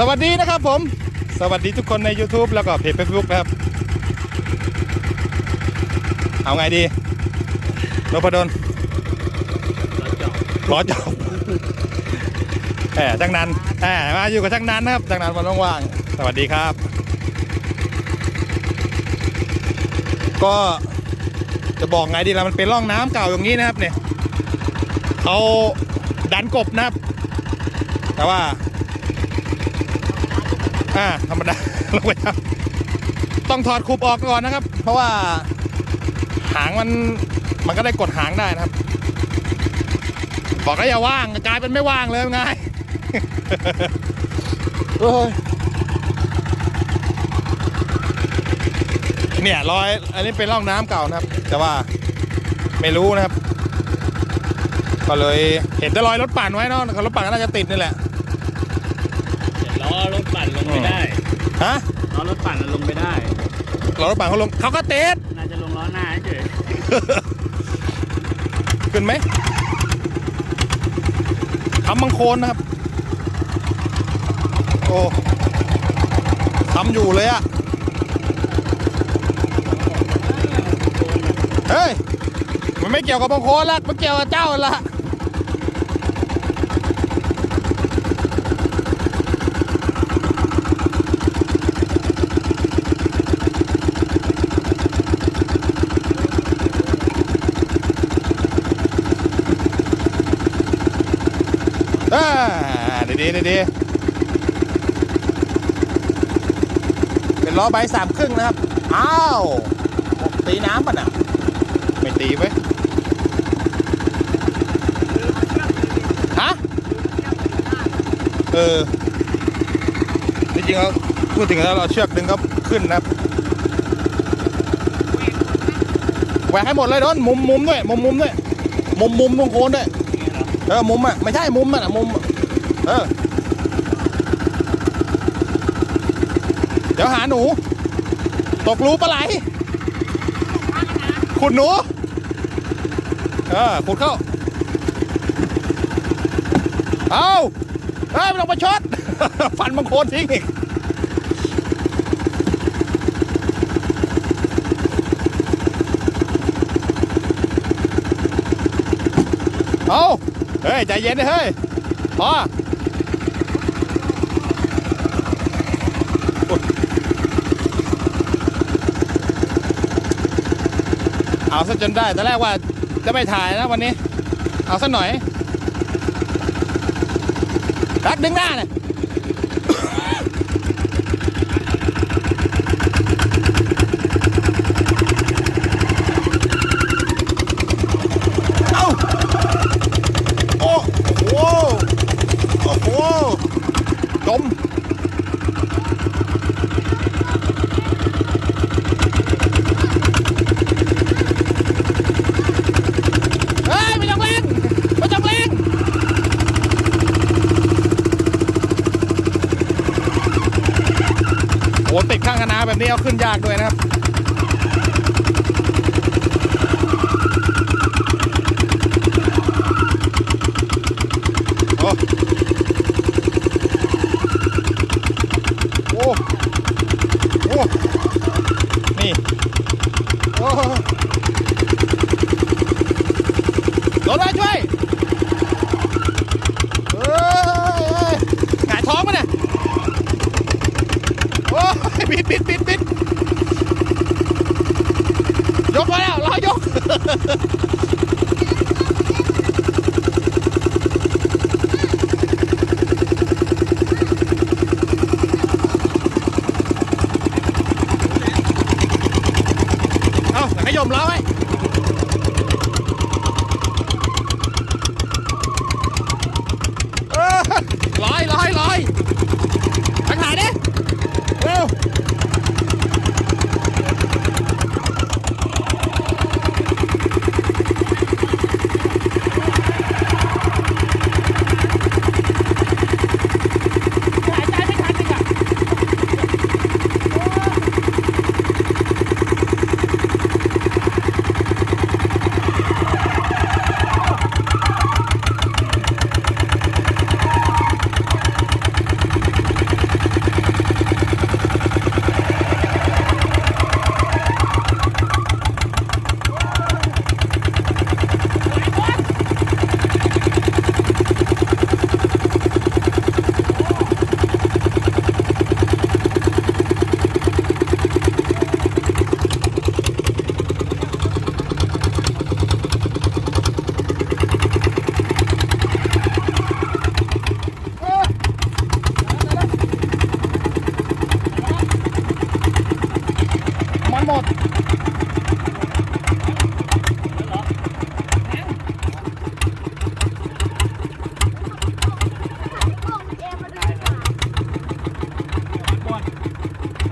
สวัสดีนะครับผม สวัสดีทุกคนใน YouTube แล้วก็เพจ Facebook นะครับ เอาไงดีนพดลรอจอบแหมจังนันแหมมาอยู่กับจังนันนะครับจังนันวันว่างๆสวัสดีครับ ก็จะบอกไงดีล่ะมันเป็นร่องน้ำเก่าอย่างนี้นะครับเนี่ยเขาดันกบนะครับ แต่ว่า อ่าธรรมดาลงไปครับ ต้องถอดคูบออกก่อนนะครับ เพราะว่าหางมันมันก็ได้กดหางได้นะครับ บอกก็อย่าว่างกลายเป็นไม่ว่างเลยไงโอ้ยเนี่ยรอย อันนี้เป็นร่องน้ำเก่านะครับ แต่ว่าไม่รู้นะครับ ก็เลยเห็นแต่รอยรถปั่นไว้เนาะรถปั่นก็น่าจะติดนี่แหละ ลงไม่ได้ฮะล้อรถปั่นลงไม่ได้รถปั่นเขาลงเขาก็ติดน่าจะลงล้อหน้าเฉยขึ้นไหมทำบังโคนนะครับ โอ้ทำอยู่เลยอะเฮ้ย มันไม่เกี่ยวกับบังโคนละมันเกี่ยวกับเจ้าละอ่า ดีดีดีดีเป็นล้อใบสามครึ่งนะครับ อ้าวตีน้ำป่ะน่ะ ไม่ตีไว้ยฮะ เออจริงแล้วพูดถึงแล้วเราเชือกดึงก็ขึ้นนะครับแหวกให้หมดเลยโดนมุมมุมด้วย มุมมุมด้วย มุมมุมตรงโคนด้วย เออ มุมอะ ไม่ใช่มุมอะ มุม เออ เดี๋ยวหาหนู ตกรูปลาไหล ขุดหนู เออ ขุดเข้า เอาเฮ้ยไม่ต้องมาช็อตฟันบางโคนทิ้งอีกเอาเฮ้ย ใจเย็นดิเฮ้ยพอเอา ซะจนได้แต่แรกว่าจะไม่ถ่ายนะวันนี้ เอาสักหน่อยรักดึงหน้าเนี่ยเอาโอ้โหโอ้โหจมเฮ้ย ไม่ต้องเล่นไม่ต้องเล่น โอ้ติดข้างคณะแบบ นี้เอาขึ้นยากด้วยนะครับโอ้โอ้โอ้นี่โอ้รถมาช่วยเอ้ยหงายท้องมาเนี่ย โบิดบิดบิดบิดยกมาแล้วรอยก เอาขยมล้อไว้เออลอยลอยลอยไปถ่ายดิเร็ว หายใจไม่ทันอีกอะ หมด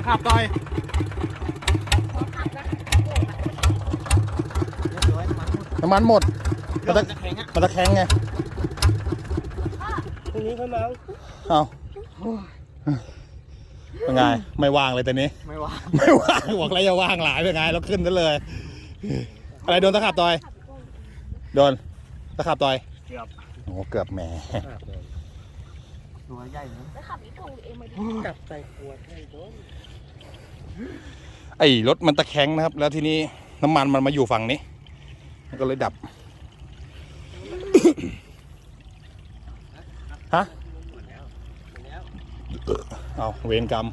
ขับต่อยน้ำมันหมดมันตะมันตะแคงไงพรุ่งนี้ค่อยมาเอาเป็นไง ไม่ว่างเลยตอนนี้ ไม่ว่าไม่ว่างบอกอะไรจะว่างหลายเป็นไง เราขึ้นซะเลย อะไรโดนตะขับต่อย โดนตะขับต่อย เกือบ โอ้เกือบแหมตัวใหญ่นะแล้วขับอีกของเองมาดิจับใส่ขวดให้ต้น ไอ้รถมันตะแคงนะครับ แล้วทีนี้น้ำมันมันมาอยู่ฝั่งนี้ มันก็เลยดับ ฮะ เอาเวรกรรม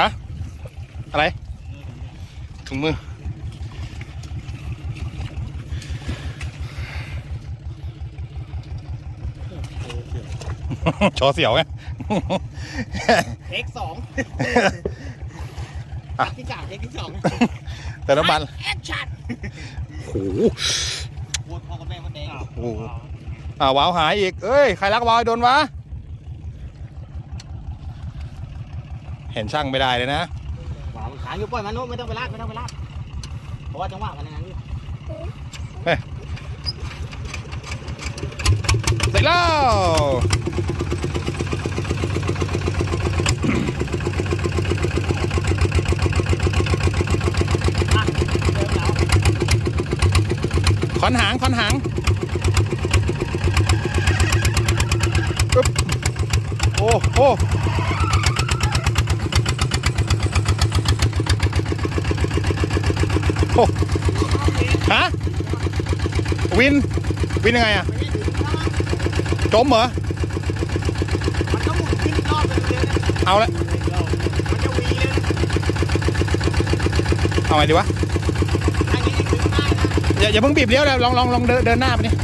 ฮะ อะไรถุงมือ ชอเสียวไงเทคสองอะที่สามเทคที่สองแต่น้ำมันแอคชั่นโอ้โหปวดคอกับแม่มดแดงโอ้โหอ่าวาวหายอีก เอ้ย ใครรักวาวโดนวะ เห็นช่างไม่ได้เลยนะหวานขางอยู่ปล่อยมันนู้นไม่ต้องไปลากไม่ต้องไปลากเพราะว่าจังหวะมันอย่างนั้นอยู่เสร็จแล้ว อะเริ่มแล้ว ข อนหางขอนหางปึ๊บโอ้โอ้โอ้ฮะวิน วินยังไงอะจมเหรอมันก็หมุนขึ้นรอบเลยเลยนะเอาละมันจะวีเลยนะเอาไงดีวะ อย่าอย่าเพิ่งบีบเลี้ยวเลยลองลองลองเดินเดินหน้าไปนี่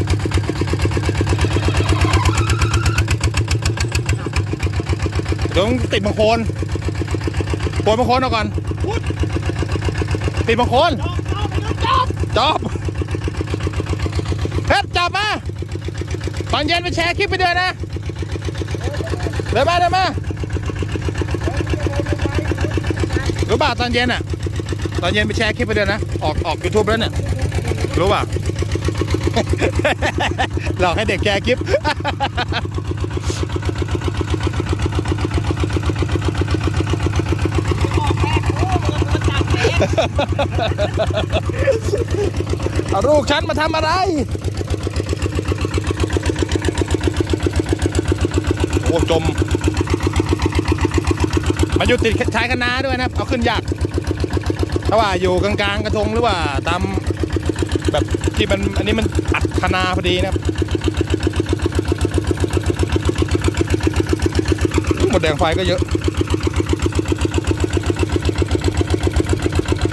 เดี๋ยวต้องติดบังโคนโคนบังโคนเอาก่อนติดบังโคนจอบจบเฮ็ดจับมาตอนเย็นไปแชร์คลิปไปด้วยนะเดินมาเดินมารู้ป่ะตอนเย็นอะ ตอนเย็นไปแชร์คลิปไปด้วยนะ ออกออกยูทูบแล้วเนี่ย รู้ป่ะ หลอกให้เด็กแชร์คลิปออกแรกโอ้มันมันตัดเองเอาลูกฉันมาทำอะไร โอ้จมมาอยู่ติดชายคณะด้วยนะครับ เอาขึ้นยากถ้าว่าอยู่กลางๆกระทงหรือว่าตาม แบบที่มันอันนี้มันอัดคณาพอดีนะครับหมดแดงไฟก็เยอะ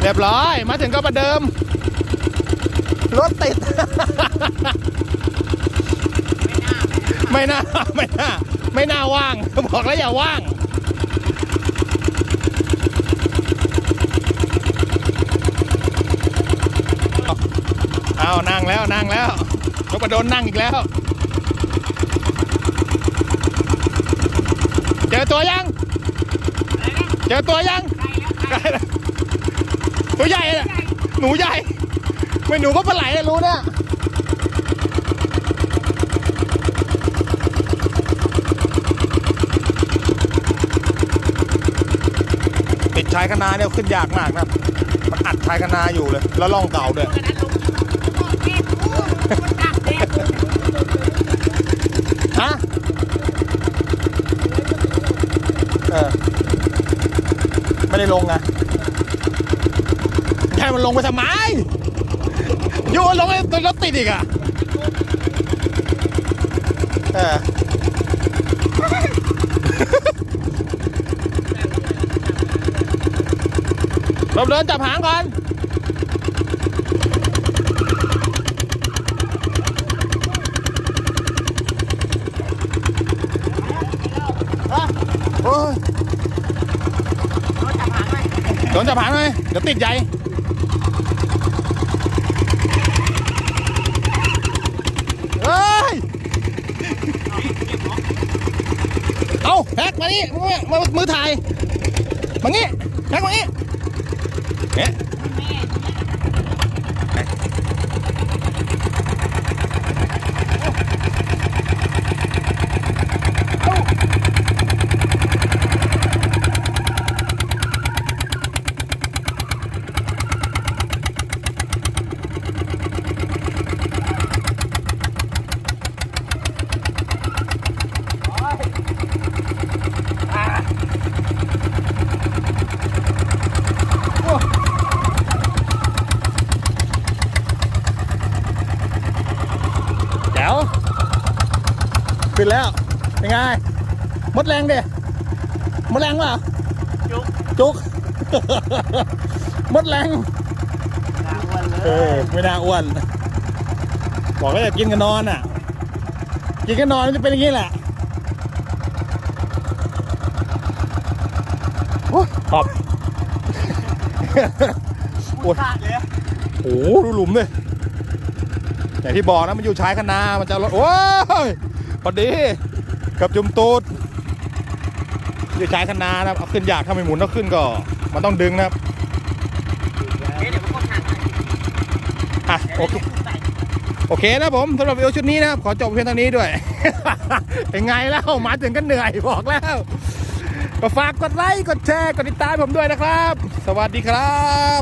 เรียบร้อย มาถึงก็ประเดิม รถติด ไม่น่า ไม่น่า ไม่น่าว่าง บอกแล้วอย่าว่าง เอา เอานั่งแล้วนั่งแล้วนกกระโดนนั่งอีกแล้ว เจอตัวยัง เจอตัวยังใกล้แล้วตัวใหญ่เลยหนูใหญ่ไม่หนูก็ปลาไหลนะรู้เนี่ยติดชายคณาเนี่ยขึ้นยากมากนะมันอัดชายคณาอยู่เลย แล้วล่องเก่าด้วย ฮะเออไม่ได้ลงไงให้มันลงไปทำไมโยนลงไปรถติดอีกอะเออลบเดินจับหางก่อน โอ้ นจับหางหน่อย เดี๋ยวติดใหญ่เฮ้ย เอาแพ็กมานี่มามามือถ่าย มางี้แพ็กมางี้เอ๊ะแจ๋วขึ้นแล้ว เป็นไงหมดแรงเด้หมดแรงเปล่าจุกจุกหมดแรงกลางวันเลเออยไม่น่าอ้วน บอกว่าจะกินกันนอนอะ กินกันนอนมันจะเป็นอย่างนี้แหละโอ้ยขอบโอ้ยขาดเลยโอ้โหดูหลุมเลยอย่างที่บอกนะมันอยู่ชายคนามันจะรถโอ้ยพอดี กับจุมตูดอยู่ชายคนานะครับเอาขึ้นยากถ้าไม่หมุนแล้วขึ้นก็มันต้องดึงนะครับเดี๋ยวผมก็ขาดอะโอเคโอเคนะผมสำหรับวิดีโอชุดนี้นะครับขอจบเพียงเท่านี้ด้วย เป็นไงแล้วมาถึงก็เหนื่อยบอกแล้ว ก็ฝากกดไลค์กดแชร์กดติดตามผมด้วยนะครับ สวัสดีครับ